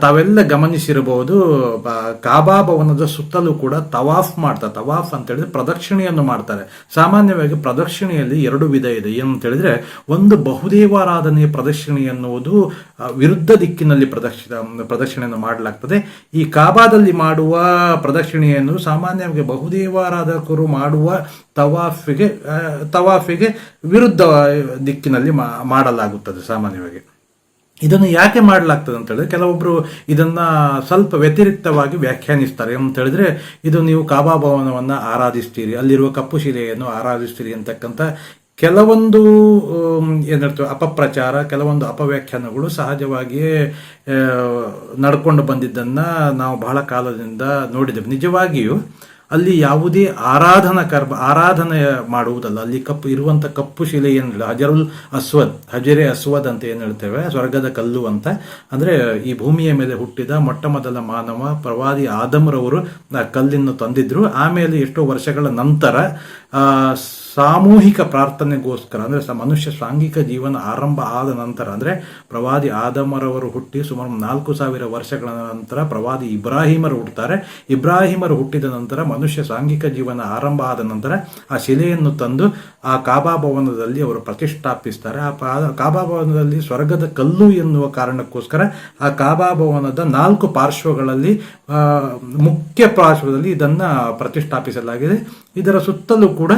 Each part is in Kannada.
ತಾವೆಲ್ಲ ಗಮನಿಸಿರಬಹುದು ಕಾಬಾ ಭವನದ ಸುತ್ತಲೂ ಕೂಡ ತವಾಫ್ ಮಾಡ್ತಾರೆ. ತವಾಫ್ ಅಂತ ಹೇಳಿದ್ರೆ ಪ್ರದಕ್ಷಿಣೆಯನ್ನು ಮಾಡ್ತಾರೆ. ಸಾಮಾನ್ಯವಾಗಿ ಪ್ರದಕ್ಷಿಣೆಯಲ್ಲಿ ಎರಡು ವಿಧ ಇದೆ. ಏನು ಅಂತ ಹೇಳಿದ್ರೆ ಒಂದು ಬಹುದೇವಾರಾಧನೆಯ ಪ್ರದಕ್ಷಿಣೆ ಎನ್ನುವುದು ವಿರುದ್ಧ ದಿಕ್ಕಿನಲ್ಲಿ ಪ್ರದಕ್ಷಿಣ ಪ್ರದಕ್ಷಿಣೆಯನ್ನು ಮಾಡಲಾಗ್ತದೆ. ಈ ಕಾಬಾದಲ್ಲಿ ಮಾಡುವ ಪ್ರದಕ್ಷಿಣೆಯನ್ನು ಸಾಮಾನ್ಯವಾಗಿ ಬಹುದೇವಾರಾಧಕರು ಮಾಡುವ ತವಾಫಿಗೆ ತವಾಫಿಗೆ ವಿರುದ್ಧ ದಿಕ್ಕಿನಲ್ಲಿ ಮಾಡಲಾಗುತ್ತದೆ ಸಾಮಾನ್ಯವಾಗಿ. ಇದನ್ನು ಯಾಕೆ ಮಾಡಲಾಗ್ತದೆ ಅಂತ ಹೇಳಿದ್ರೆ ಕೆಲವೊಬ್ರು ಇದನ್ನ ಸ್ವಲ್ಪ ವ್ಯತಿರಿಕ್ತವಾಗಿ ವ್ಯಾಖ್ಯಾನಿಸ್ತಾರೆ. ಅಂತ ಹೇಳಿದ್ರೆ ಇದು ನೀವು ಕಾಬಾ ಭವನವನ್ನ ಆರಾಧಿಸ್ತೀರಿ, ಅಲ್ಲಿರುವ ಕಪ್ಪು ಶಿಲೆಯನ್ನು ಆರಾಧಿಸ್ತೀರಿ ಅಂತಕ್ಕಂಥ ಕೆಲವೊಂದು ಏನಿರ್ತವೆ ಏನ್ ಅಪಪ್ರಚಾರ, ಕೆಲವೊಂದು ಅಪವ್ಯಾಖ್ಯಾನಗಳು ಸಹಜವಾಗಿಯೇ ನಡ್ಕೊಂಡು ಬಂದಿದ್ದನ್ನ ನಾವು ಬಹಳ ಕಾಲದಿಂದ ನೋಡಿದ್ದೇವೆ. ನಿಜವಾಗಿಯೂ ಅಲ್ಲಿ ಯಾವುದೇ ಆರಾಧನಾ ಕರ್ಮ, ಆರಾಧನೆ ಮಾಡುವುದಲ್ಲ. ಅಲ್ಲಿ ಕಪ್ಪು, ಇರುವಂತ ಕಪ್ಪು ಶಿಲೆ ಏನು ಹೇಳಿ ಹಜರುಲ್ ಅಸ್ವದ್, ಹಜರೆ ಅಸ್ವದ್ ಅಂತ ಏನು ಹೇಳ್ತೇವೆ? ಸ್ವರ್ಗದ ಕಲ್ಲು ಅಂತ. ಅಂದ್ರೆ ಈ ಭೂಮಿಯ ಮೇಲೆ ಹುಟ್ಟಿದ ಮೊಟ್ಟ ಮೊದಲ ಮಾನವ, ಪ್ರವಾದಿ ಆದಮ್ರವರು ಆ ಕಲ್ಲನ್ನು ತಂದಿದ್ರು. ಆಮೇಲೆ ಎಷ್ಟೋ ವರ್ಷಗಳ ನಂತರ ಸಾಮೂಹಿಕ ಪ್ರಾರ್ಥನೆಗೋಸ್ಕರ, ಅಂದ್ರೆ ಮನುಷ್ಯ ಸಾಂಘಿಕ ಜೀವನ ಆರಂಭ ಆದ ನಂತರ, ಅಂದ್ರೆ ಪ್ರವಾದಿ ಆದಮರವರು ಹುಟ್ಟಿ ಸುಮಾರು ನಾಲ್ಕು ಸಾವಿರ ವರ್ಷಗಳ ನಂತರ ಪ್ರವಾದಿ ಇಬ್ರಾಹಿಮರು ಹುಟ್ಟುತ್ತಾರೆ ಇಬ್ರಾಹಿಮರು ಹುಟ್ಟಿದ ನಂತರ ಮನುಷ್ಯ ಸಾಂಘಿಕ ಜೀವನ ಆರಂಭ ಆದ ನಂತರ ಆ ಶಿಲೆಯನ್ನು ತಂದು ಆ ಕಾಬಾ ಭವನದಲ್ಲಿ ಅವರು ಪ್ರತಿಷ್ಠಾಪಿಸ್ತಾರೆ. ಆ ಕಾಬಾ ಭವನದಲ್ಲಿ ಸ್ವರ್ಗದ ಕಲ್ಲು ಎನ್ನುವ ಕಾರಣಕ್ಕೋಸ್ಕರ ಆ ಕಾಬಾ ಭವನದ ನಾಲ್ಕು ಪಾರ್ಶ್ವಗಳಲ್ಲಿ ಮುಖ್ಯ ಪಾರ್ಶ್ವದಲ್ಲಿ ಇದನ್ನ ಪ್ರತಿಷ್ಠಾಪಿಸಲಾಗಿದೆ. ಇದರ ಸುತ್ತಲೂ ಕೂಡ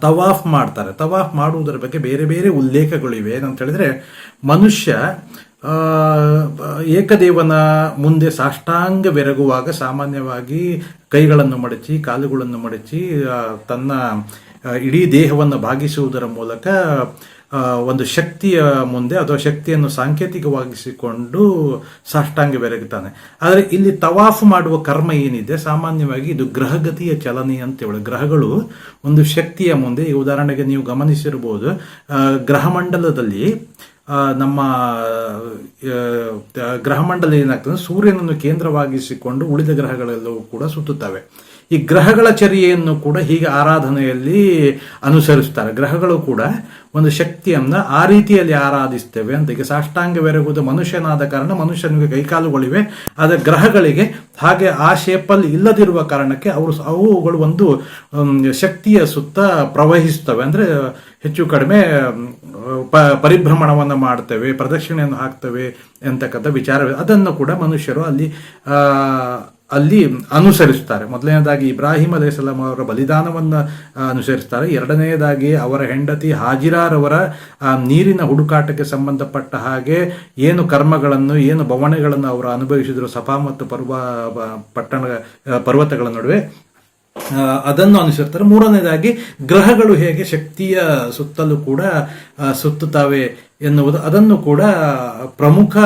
ತವಾಫ್ ಮಾಡ್ತಾರೆ. ತವಾಫ್ ಮಾಡುವುದರ ಬಗ್ಗೆ ಬೇರೆ ಬೇರೆ ಉಲ್ಲೇಖಗಳಿವೆ. ಏನಂತ ಹೇಳಿದ್ರೆ ಮನುಷ್ಯ ಏಕದೇವನ ಮುಂದೆ ಸಾಷ್ಟಾಂಗ ಬೆರಗುವಾಗ ಸಾಮಾನ್ಯವಾಗಿ ಕೈಗಳನ್ನು ಮಡಚಿ ಕಾಲುಗಳನ್ನು ಮಡಚಿ ತನ್ನ ಇಡೀ ದೇಹವನ್ನು ಭಾಗಿಸುವುದರ ಮೂಲಕ ಒಂದು ಶಕ್ತಿಯ ಮುಂದೆ ಅಥವಾ ಶಕ್ತಿಯನ್ನು ಸಾಂಕೇತಿಕವಾಗಿಸಿಕೊಂಡು ಸಾಷ್ಟಾಂಗ ಬೆರಗುತ್ತಾನೆ. ಆದರೆ ಇಲ್ಲಿ ತವಾಫ್ ಮಾಡುವ ಕರ್ಮ ಏನಿದೆ? ಸಾಮಾನ್ಯವಾಗಿ ಇದು ಗ್ರಹಗತಿಯ ಚಲನೆ ಅಂತ ಹೇಳಿ ಗ್ರಹಗಳು ಒಂದು ಶಕ್ತಿಯ ಮುಂದೆ ಉದಾಹರಣೆಗೆ ನೀವು ಗಮನಿಸಿರಬಹುದು ಆ, ಗ್ರಹಮಂಡಲದಲ್ಲಿ ನಮ್ಮ ಗ್ರಹಮಂಡಲ ಏನಾಗ್ತದೆ? ಸೂರ್ಯನನ್ನು ಕೇಂದ್ರವಾಗಿಸಿಕೊಂಡು ಉಳಿದ ಗ್ರಹಗಳೆಲ್ಲವೂ ಕೂಡ ಸುತ್ತುತ್ತವೆ. ಈ ಗ್ರಹಗಳ ಚರ್ಯೆಯನ್ನು ಕೂಡ ಹೀಗೆ ಆರಾಧನೆಯಲ್ಲಿ ಅನುಸರಿಸ್ತಾರೆ ಗ್ರಹಗಳು ಕೂಡ ಒಂದು ಶಕ್ತಿಯನ್ನ ಆ ರೀತಿಯಲ್ಲಿ ಆರಾಧಿಸ್ತೇವೆ ಅಂತ. ಈಗ ಸಾಷ್ಟಾಂಗವೆರಗುವುದು ಮನುಷ್ಯನಾದ ಕಾರಣ ಮನುಷ್ಯನಿಗೆ ಕೈಕಾಲುಗಳಿವೆ. ಆದರೆ ಗ್ರಹಗಳಿಗೆ ಹಾಗೆ ಆ ಶೇಪಲ್ಲಿ ಇಲ್ಲದಿರುವ ಕಾರಣಕ್ಕೆ ಅವರು ಅವುಗಳು ಒಂದು ಶಕ್ತಿಯ ಸುತ್ತ ಪ್ರವಹಿಸ್ತವೆ ಅಂದ್ರೆ ಹೆಚ್ಚು ಕಡಿಮೆ ಪ, ಪರಿಭ್ರಮಣವನ್ನು ಮಾಡ್ತೇವೆ, ಪ್ರದಕ್ಷಿಣೆಯನ್ನು ಹಾಕ್ತೇವೆ ಎಂತಕ್ಕಂಥ ವಿಚಾರ. ಅದನ್ನು ಕೂಡ ಮನುಷ್ಯರು ಅಲ್ಲಿ ಅಲ್ಲಿ ಅನುಸರಿಸ್ತಾರೆ. ಮೊದಲನೇದಾಗಿ ಇಬ್ರಾಹಿಂ ಅಲೈಹಿಸ್ಲಾಂ ಅವರ ಬಲಿದಾನವನ್ನು ಅನುಸರಿಸ್ತಾರೆ. ಎರಡನೆಯದಾಗಿ ಅವರ ಹೆಂಡತಿ ಹಾಜಿರಾರವರ ನೀರಿನ ಹುಡುಕಾಟಕ್ಕೆ ಸಂಬಂಧಪಟ್ಟ ಹಾಗೆ ಏನು ಕರ್ಮಗಳನ್ನು, ಏನು ಬವಣೆಗಳನ್ನು ಅವರು ಅನುಭವಿಸಿದರು, ಸಫಾ ಮತ್ತು ಪರ್ವ ಪಟ್ಟಣ ಪರ್ವತಗಳ ನಡುವೆ. ಅದನ್ನು ಅನುಸರಿಸ್ತಾರೆ ಮೂರನೇದಾಗಿ ಗ್ರಹಗಳು ಹೇಗೆ ಶಕ್ತಿಯ ಸುತ್ತಲೂ ಕೂಡ ಸುತ್ತುತ್ತವೆ ಎನ್ನುವುದು ಅದನ್ನು ಕೂಡ ಪ್ರಮುಖ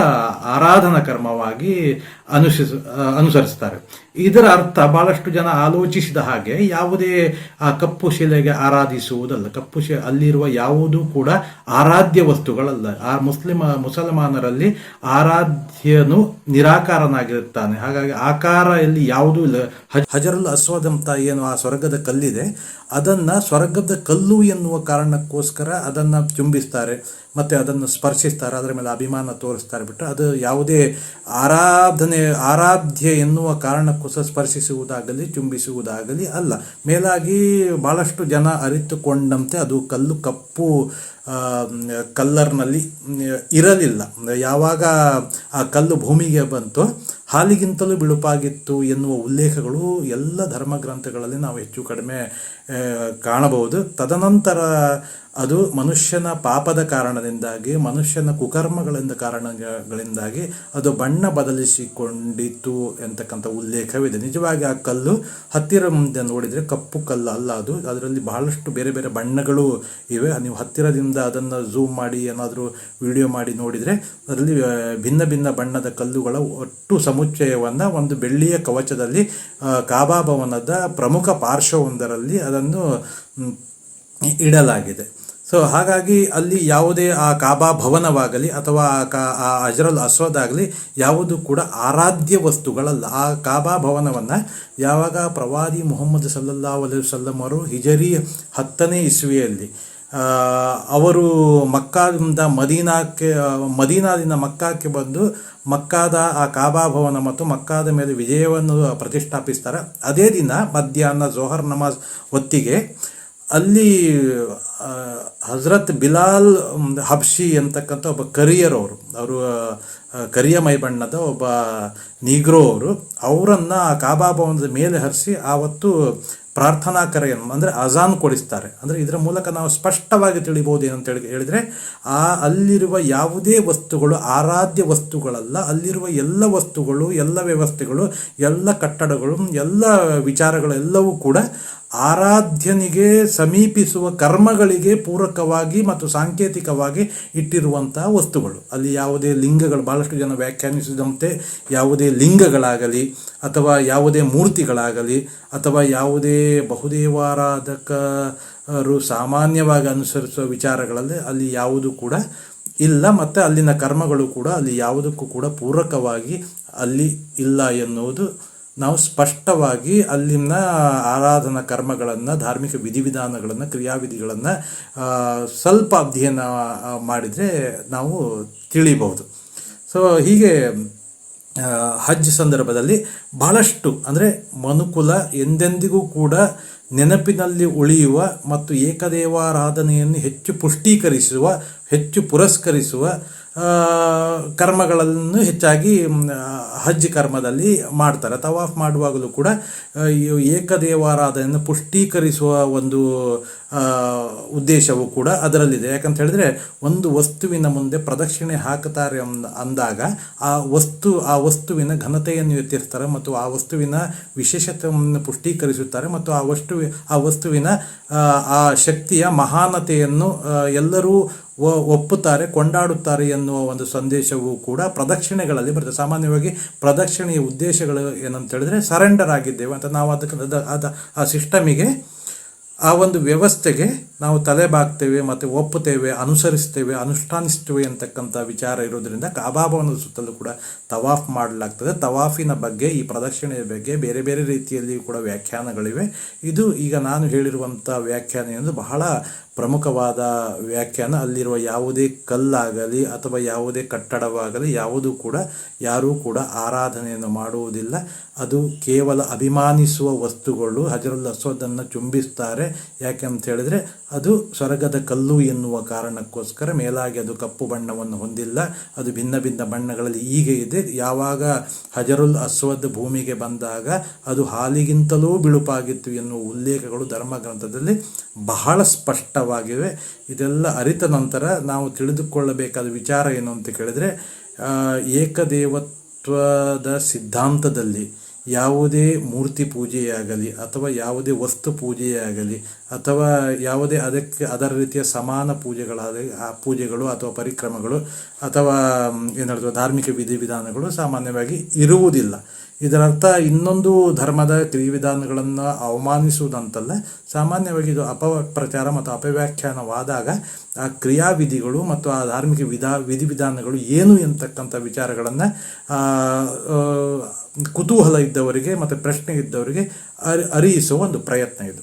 ಆರಾಧನಾ ಕರ್ಮವಾಗಿ ಅನುಸರಿಸ, ಅನುಸರಿಸ್ತಾರೆ. ಇದರ ಅರ್ಥ ಬಹಳಷ್ಟು ಜನ ಆಲೋಚಿಸಿದ ಹಾಗೆ ಯಾವುದೇ, ಆ ಕಪ್ಪು ಶಿಲೆಗೆ ಆರಾಧಿಸುವುದಲ್ಲ, ಕಪ್ಪು ಶಿ, ಅಲ್ಲಿರುವ ಯಾವುದೂ ಕೂಡ ಆರಾಧ್ಯ ವಸ್ತುಗಳಲ್ಲ. ಆ ಮುಸ್ಲಿಮ, ಮುಸಲ್ಮಾನರಲ್ಲಿ ಆರಾಧ್ಯನು ನಿರಾಕಾರನಾಗಿರುತ್ತಾನೆ. ಹಾಗಾಗಿ ಆಕಾರ ಇಲ್ಲಿ ಯಾವುದೂ ಇಲ್ಲ. ಹಜರಲ್ ಹಜರುಲ್ ಅಸ್ವದ್ ಅಂತ ಏನು ಆ ಸ್ವರ್ಗದ ಕಲ್ಲಿದೆ. ಅದನ್ನ ಸ್ವರ್ಗದ ಕಲ್ಲು ಎನ್ನುವ ಕಾರಣಕ್ಕೋಸ್ಕರ ಅದನ್ನ ಚುಂಬಿಸ್ತಾರೆ ಮತ್ತೆ ಅದನ್ನು ಸ್ಪರ್ಶಿಸ್ತಾರೆ, ಅದರ ಮೇಲೆ ಅಭಿಮಾನ ತೋರಿಸ್ತಾರೆ ಬಿಟ್ಟು ಅದು ಯಾವುದೇ ಆರಾಧನೆ, ಆರಾಧ್ಯ ಎನ್ನುವ ಕಾರಣಕ್ಕೋಸ್ಕರ ಸ್ಪರ್ಶಿಸುವುದಾಗಲಿ ಚುಂಬಿಸುವುದಾಗಲಿ ಅಲ್ಲ. ಮೇಲಾಗಿ ಭಾಳಷ್ಟು ಜನ ಅರಿತುಕೊಂಡಂತೆ ಅದು ಕಲ್ಲು ಕಪ್ಪು ಕಲ್ಲರ್ನಲ್ಲಿ ಇರಲಿಲ್ಲ. ಯಾವಾಗ ಆ ಕಲ್ಲು ಭೂಮಿಗೆ ಬಂತು ಹಾಲಿಗಿಂತಲೂ ಬಿಳುಪಾಗಿತ್ತು ಎನ್ನುವ ಉಲ್ಲೇಖಗಳು ಎಲ್ಲ ಧರ್ಮಗ್ರಂಥಗಳಲ್ಲಿ ನಾವು ಹೆಚ್ಚು ಕಡಿಮೆ ಕಾಣಬಹುದು. ತದನಂತರ ಅದು ಮನುಷ್ಯನ ಪಾಪದ ಕಾರಣದಿಂದಾಗಿ, ಮನುಷ್ಯನ ಕುಕರ್ಮಗಳಿಂದ ಕಾರಣಗಳಿಂದಾಗಿ ಅದು ಬಣ್ಣ ಬದಲಿಸಿಕೊಂಡಿತು ಎಂತಕ್ಕಂಥ ಉಲ್ಲೇಖವಿದೆ. ನಿಜವಾಗಿ ಆ ಕಲ್ಲು ಹತ್ತಿರ ಮುಂದೆ ನೋಡಿದರೆ ಕಪ್ಪು ಕಲ್ಲು ಅಲ್ಲ ಅದು. ಅದರಲ್ಲಿ ಬಹಳಷ್ಟು ಬೇರೆ ಬೇರೆ ಬಣ್ಣಗಳು ಇವೆ. ನೀವು ಹತ್ತಿರದಿಂದ ಅದನ್ನು ಝೂಮ್ ಮಾಡಿ, ಏನಾದರೂ ವಿಡಿಯೋ ಮಾಡಿ ನೋಡಿದರೆ, ಅದರಲ್ಲಿ ಭಿನ್ನ ಭಿನ್ನ ಬಣ್ಣದ ಕಲ್ಲುಗಳ ಒಟ್ಟು ಸಮುಚ್ಚಯವನ್ನು ಒಂದು ಬೆಳ್ಳಿಯ ಕವಚದಲ್ಲಿ ಕಾಬಾ ಭವನದ ಪ್ರಮುಖ ಪಾರ್ಶ್ವವೊಂದರಲ್ಲಿ ಅದನ್ನು ಇಡಲಾಗಿದೆ. ಸೊ, ಹಾಗಾಗಿ ಅಲ್ಲಿ ಯಾವುದೇ, ಆ, ಕಾಬಾ ಭವನವಾಗಲಿ ಅಥವಾ, ಆ, ಕಾ, ಆ, ಅಜರಲ್ ಅಸ್ವದ್ ಆಗಲಿ ಯಾವುದು ಕೂಡ ಆರಾಧ್ಯ ವಸ್ತುಗಳಲ್ಲ. ಆ ಕಾಬಾ ಭವನವನ್ನು ಯಾವಾಗ ಪ್ರವಾದಿ ಮೊಹಮ್ಮದ್ ಸಲ್ಲಾ ಅಲೈಹಿ ವಸಲ್ಲಂ ಅವರು ಹಿಜರಿ ಹತ್ತನೇ ಇಸ್ವಿಯಲ್ಲಿ ಅವರು ಮಕ್ಕಾದಿಂದ ಮದೀನಾಕ್ಕೆ ಮದೀನಾದಿಂದ ಮಕ್ಕಾಕ್ಕೆ ಬಂದು ಮಕ್ಕಾದ, ಆ ಕಾಬಾ ಭವನ ಮತ್ತು ಮಕ್ಕಾದ ಮೇಲೆ ವಿಜಯವನ್ನು ಪ್ರತಿಷ್ಠಾಪಿಸ್ತಾರೆ. ಅದೇ ದಿನ ಮಧ್ಯಾಹ್ನ ಜೋಹರ್ ನಮಾಜ್ ಹೊತ್ತಿಗೆ ಅಲ್ಲಿ ಹಜರತ್ ಬಿಲಾಲ್ ಹಬ್ಶಿ ಅಂತಕ್ಕಂಥ ಒಬ್ಬ ಕರಿಯರ್ ಅವರು ಅವರು ಕರಿಯ ಮೈಬಣ್ಣದ ಒಬ್ಬ ನೀಗ್ರೋ ಅವರು, ಅವರನ್ನು ಕಾಬಾ ಭವನದ ಮೇಲೆ ಹರಿಸಿ ಆವತ್ತು ಪ್ರಾರ್ಥನಾ ಕರೆಯನ್ನು ಅಂದರೆ ಅಜಾನ್ ಕೊಡಿಸ್ತಾರೆ. ಅಂದರೆ ಇದರ ಮೂಲಕ ನಾವು ಸ್ಪಷ್ಟವಾಗಿ ತಿಳಿಬೋದು ಏನಂತ ಹೇಳಿ ಹೇಳಿದರೆ, ಆ ಅಲ್ಲಿರುವ ಯಾವುದೇ ವಸ್ತುಗಳು, ಆರಾಧ್ಯ ವಸ್ತುಗಳಲ್ಲ, ಅಲ್ಲಿರುವ ಎಲ್ಲ ವಸ್ತುಗಳು, ಎಲ್ಲ ವ್ಯವಸ್ಥೆಗಳು, ಎಲ್ಲ ಕಟ್ಟಡಗಳು, ಎಲ್ಲ ವಿಚಾರಗಳೆಲ್ಲವೂ ಕೂಡ ಆರಾಧ್ಯನಿಗೆ ಸಮೀಪಿಸುವ ಕರ್ಮಗಳಿಗೆ ಪೂರಕವಾಗಿ ಮತ್ತು ಸಾಂಕೇತಿಕವಾಗಿ ಇಟ್ಟಿರುವಂತಹ ವಸ್ತುಗಳು. ಅಲ್ಲಿ ಯಾವುದೇ ಲಿಂಗಗಳು ಭಾಳಷ್ಟು ಜನ ವ್ಯಾಖ್ಯಾನಿಸಿದಂತೆ ಯಾವುದೇ ಲಿಂಗಗಳಾಗಲಿ ಅಥವಾ ಯಾವುದೇ ಮೂರ್ತಿಗಳಾಗಲಿ ಅಥವಾ ಯಾವುದೇ ಬಹುದೇವಾರಾಧಕರು ಸಾಮಾನ್ಯವಾಗಿ ಅನುಸರಿಸುವ ವಿಚಾರಗಳಲ್ಲಿ ಅಲ್ಲಿ ಯಾವುದು ಕೂಡ ಇಲ್ಲ. ಮತ್ತು ಅಲ್ಲಿನ ಕರ್ಮಗಳು ಕೂಡ ಅಲ್ಲಿ ಯಾವುದಕ್ಕೂ ಕೂಡ ಪೂರಕವಾಗಿ ಅಲ್ಲಿ ಇಲ್ಲ ಎನ್ನುವುದು ನಾವು ಸ್ಪಷ್ಟವಾಗಿ ಅಲ್ಲಿನ ಆರಾಧನಾ ಕರ್ಮಗಳನ್ನು, ಧಾರ್ಮಿಕ ವಿಧಿವಿಧಾನಗಳನ್ನು, ಕ್ರಿಯಾವಿಧಿಗಳನ್ನು ಸ್ವಲ್ಪ ಅಧ್ಯಯನ ಮಾಡಿದರೆ ನಾವು ತಿಳಿಬಹುದು ಸೊ ಹೀಗೆ ಹಜ್ ಸಂದರ್ಭದಲ್ಲಿ ಬಹಳಷ್ಟು, ಅಂದರೆ ಮನುಕುಲ ಎಂದೆಂದಿಗೂ ಕೂಡ ನೆನಪಿನಲ್ಲಿ ಉಳಿಯುವ ಮತ್ತು ಏಕದೇವಾರಾಧನೆಯನ್ನು ಹೆಚ್ಚು ಪುಷ್ಟೀಕರಿಸುವ, ಹೆಚ್ಚು ಪುರಸ್ಕರಿಸುವ ಕರ್ಮಗಳನ್ನು ಹೆಚ್ಚಾಗಿ ಹಜ್ಜಿ ಹಜ್ ಕರ್ಮದಲ್ಲಿ ಮಾಡ್ತಾರೆ. ತವಾಫ್ ಮಾಡುವಾಗಲೂ ಕೂಡ ಏಕದೇವಾರಾಧನೆಯನ್ನು ಪುಷ್ಟೀಕರಿಸುವ ಒಂದು ಉದ್ದೇಶವು ಕೂಡ ಅದರಲ್ಲಿದೆ. ಯಾಕಂತ ಹೇಳಿದ್ರೆ ಒಂದು ವಸ್ತುವಿನ ಮುಂದೆ ಪ್ರದಕ್ಷಿಣೆ ಹಾಕುತ್ತಾರೆ ಅಂದ- ಅಂದಾಗ ಆ ವಸ್ತು ಆ ವಸ್ತುವಿನ ಘನತೆಯನ್ನು ಎತ್ತಿರ್ತಾರೆ ಮತ್ತು ಆ ವಸ್ತುವಿನ ವಿಶೇಷತೆಯನ್ನು ಪುಷ್ಟೀಕರಿಸುತ್ತಾರೆ ಮತ್ತು ಆ ವಸ್ತು ಆ ವಸ್ತುವಿನ ಆ, ಶಕ್ತಿಯ ಮಹಾನತೆಯನ್ನು ಎಲ್ಲರೂ ಒಪ್ಪುತ್ತಾರೆ, ಕೊಂಡಾಡುತ್ತಾರೆ ಎನ್ನುವ ಒಂದು ಸಂದೇಶವು ಕೂಡ ಪ್ರದಕ್ಷಿಣೆಗಳಲ್ಲಿ ಬರ್ತದೆ. ಸಾಮಾನ್ಯವಾಗಿ ಪ್ರದಕ್ಷಿಣೆಯ ಉದ್ದೇಶಗಳು ಏನಂತ ಹೇಳಿದ್ರೆ ಸರೆಂಡರ್ ಆಗಿದ್ದೇವೆ ಅಂತ ನಾವು ಅದಕ್ಕೆ ಅದ- ಅದ, ಆ ಸಿಸ್ಟಮಿಗೆ ಆ ಒಂದು ವ್ಯವಸ್ಥೆಗೆ ನಾವು ತಲೆ ಬಾಗ್ತೇವೆ ಮತ್ತು ಒಪ್ಪುತ್ತೇವೆ ಅನುಸರಿಸ್ತೇವೆ ಅನುಷ್ಠಾನಿಸ್ತೇವೆ ಅಂತಕ್ಕಂಥ ವಿಚಾರ ಇರೋದ್ರಿಂದ ಕಾಬಾಭವನದ ಸುತ್ತಲೂ ಕೂಡ ತವಾಫ್ ಮಾಡಲಾಗ್ತದೆ. ತವಾಫಿನ ಬಗ್ಗೆ, ಈ ಪ್ರದಕ್ಷಿಣೆಯ ಬಗ್ಗೆ ಬೇರೆ ಬೇರೆ ರೀತಿಯಲ್ಲಿ ಕೂಡ ವ್ಯಾಖ್ಯಾನಗಳಿವೆ. ಇದು ಈಗ ನಾನು ಹೇಳಿರುವಂಥ ವ್ಯಾಖ್ಯಾನ ಎಂದು ಬಹಳ ಪ್ರಮುಖವಾದ ವ್ಯಾಖ್ಯಾನ. ಅಲ್ಲಿರುವ ಯಾವುದೇ ಕಲ್ಲಾಗಲಿ ಅಥವಾ ಯಾವುದೇ ಕಟ್ಟಡವಾಗಲಿ ಯಾವುದೂ ಕೂಡ, ಯಾರೂ ಕೂಡ ಆರಾಧನೆಯನ್ನು ಮಾಡುವುದಿಲ್ಲ. ಅದು ಕೇವಲ ಅಭಿಮಾನಿಸುವ ವಸ್ತುಗಳು. ಹಜರಲ್ ಅಸ್ವದನ್ನು ಚುಂಬಿಸ್ತಾರೆ. ಯಾಕೆ ಅಂತ ಹೇಳಿದ್ರೆ ಅದು ಸ್ವರ್ಗದ ಕಲ್ಲು ಎನ್ನುವ ಕಾರಣಕ್ಕೋಸ್ಕರ ಮೇಲಾಗಿ ಅದು ಕಪ್ಪು ಬಣ್ಣವನ್ನು ಹೊಂದಿಲ್ಲ. ಅದು ಭಿನ್ನ ಭಿನ್ನ ಬಣ್ಣಗಳಲ್ಲಿ ಈಗ ಇದೆ. ಯಾವಾಗ ಹಜರುಲ್ ಅಸ್ವದ್ ಭೂಮಿಗೆ ಬಂದಾಗ ಅದು ಹಾಲಿಗಿಂತಲೂ ಬಿಳುಪಾಗಿತ್ತು ಎನ್ನುವ ಉಲ್ಲೇಖಗಳು ಧರ್ಮ ಗ್ರಂಥದಲ್ಲಿ ಬಹಳ ಸ್ಪಷ್ಟವಾಗಿವೆ. ಇದೆಲ್ಲ ಅರಿತ ನಂತರ ನಾವು ತಿಳಿದುಕೊಳ್ಳಬೇಕಾದ ವಿಚಾರ ಏನು ಅಂತ ಕೇಳಿದರೆ ಏಕದೇವತ್ವದ ಸಿದ್ಧಾಂತದಲ್ಲಿ ಯಾವುದೇ ಮೂರ್ತಿ ಪೂಜೆಯಾಗಲಿ ಅಥವಾ ಯಾವುದೇ ವಸ್ತು ಪೂಜೆಯಾಗಲಿ ಅಥವಾ ಯಾವುದೇ ಅದಕ್ಕೆ ಅದರ ರೀತಿಯ ಸಮಾನ ಪೂಜೆಗಳಾಗಲಿ ಆ ಪೂಜೆಗಳು ಅಥವಾ ಪರಿಕ್ರಮಗಳು ಅಥವಾ ಏನು ಹೇಳ್ತಾರೆ ಧಾರ್ಮಿಕ ವಿಧಿವಿಧಾನಗಳು ಸಾಮಾನ್ಯವಾಗಿ ಇರುವುದಿಲ್ಲ. ಇದರರ್ಥ ಇನ್ನೊಂದು ಧರ್ಮದ ಕ್ರಿಯಾವಿಧಾನಗಳನ್ನು ಅವಮಾನಿಸುವುದಂತಲ್ಲ, ಸಾಮಾನ್ಯವಾಗಿ ಇದು ಅಪಪ್ರಚಾರ ಮತ್ತು ಅಪವ್ಯಾಖ್ಯಾನವಾದಾಗ ಆ ಕ್ರಿಯಾವಿಧಿಗಳು ಮತ್ತು ಆ ಧಾರ್ಮಿಕ ವಿಧಾ, ವಿಧಿವಿಧಾನಗಳು ಏನು ಎಂತಕ್ಕಂಥ ವಿಚಾರಗಳನ್ನು ಕುತೂಹಲ ಇದ್ದವರಿಗೆ ಮತ್ತು ಪ್ರಶ್ನೆ ಇದ್ದವರಿಗೆ ಅರಿ, ಅರಿಯಿಸುವ ಒಂದು ಪ್ರಯತ್ನ ಇದು.